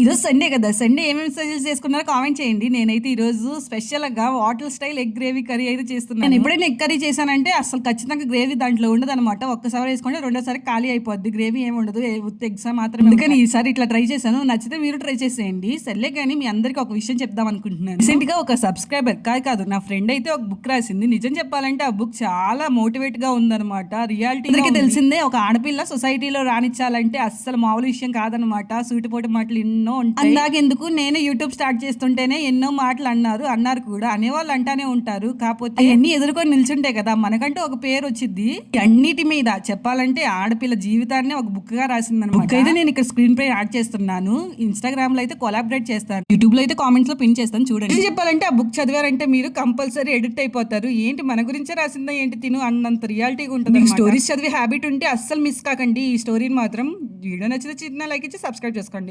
ఈరోజు సండే కదా. సండే ఏమేమి సజెస్ట్ చేసుకున్నారో కామెంట్ చేయండి. నేనైతే ఈరోజు స్పెషల్గా water style egg gravy curry అయితే చేస్తున్నాను. నేను ఎప్పుడైనా ఎగ్ కర్రీ చేశానంటే అసలు ఖచ్చితంగా గ్రేవీ దాంట్లో ఉండదు అనమాట ఒక్కసారి వేసుకుంటే రెండోసారి ఖాళీ అయిపోద్ది. గ్రేవీ ఏమి ఉండదు. ఉత్త ఎగ్స్ మాత్రమే అందుకని ఈసారి ఇట్లా ట్రై చేశాను. నచ్చితే మీరు ట్రై చేసేయండి. సర్లే కానీ మీ అందరికి ఒక విషయం చెప్దాం అనుకుంటున్నాను. రీసెంట్గా ఒక సబ్స్క్రైబర్ కాదు కాదు నా ఫ్రెండ్ అయితే ఒక బుక్ రాసింది. నిజం చెప్పాలంటే ఆ బుక్ చాలా మోటివేట్గా ఉందన్నమాట. రియాలిటీ అందరికీ తెలిసిందే ఒక ఆడపిల్ల సొసైటీలో రాణించాలంటే అస్సలు మామూలు విషయం కాదనమాట సూటిపోటి మాటలు ఎన్నో ఉంటాయి. అందాకెందుకు? నేను యూట్యూబ్ స్టార్ట్ చేస్తుంటేనే ఎన్నో మాటలు అన్నారు అన్నారు కూడా. అనేవాళ్ళు అంటానే ఉంటారు. కాకపోతే అన్ని ఎదుర్కొని నిల్చుంటే కదా. మనకంటూ ఒక పేరు వచ్చింది అన్నిటి మీద చెప్పాలంటే ఆడపిల్ల జీవితాన్ని ఒక బుక్గా రాసింది అనమాట అయితే నేను ఇక్కడ స్క్రీన్ పై యాడ్ చేస్తున్నాను. ఇన్స్టాగ్రామ్లో అయితే కొలాబరేట్ చేస్తాను. యూట్యూబ్లో అయితే కామెంట్స్లో పిన్ చేస్తాను. చూడండి. చెప్పాలంటే ఆ బుక్ చదివారంటే మీరు కంపల్సరీ ఎడిట్ అయిపోతారు. ఏంటి మన గురించే రాసిందా ఏంటి తిను అన్నంత రియాలిటీగా ఉంటుంది స్టోరీస్ చదివే హ్యాబిట్ ఉంటే అస్సలు మిస్ కాకండి. ఈ స్టోరీని మాత్రం వీడియో నచ్చితే చిన్న లైక్ ఇచ్చి సబ్స్క్రైబ్ చేసుకోండి.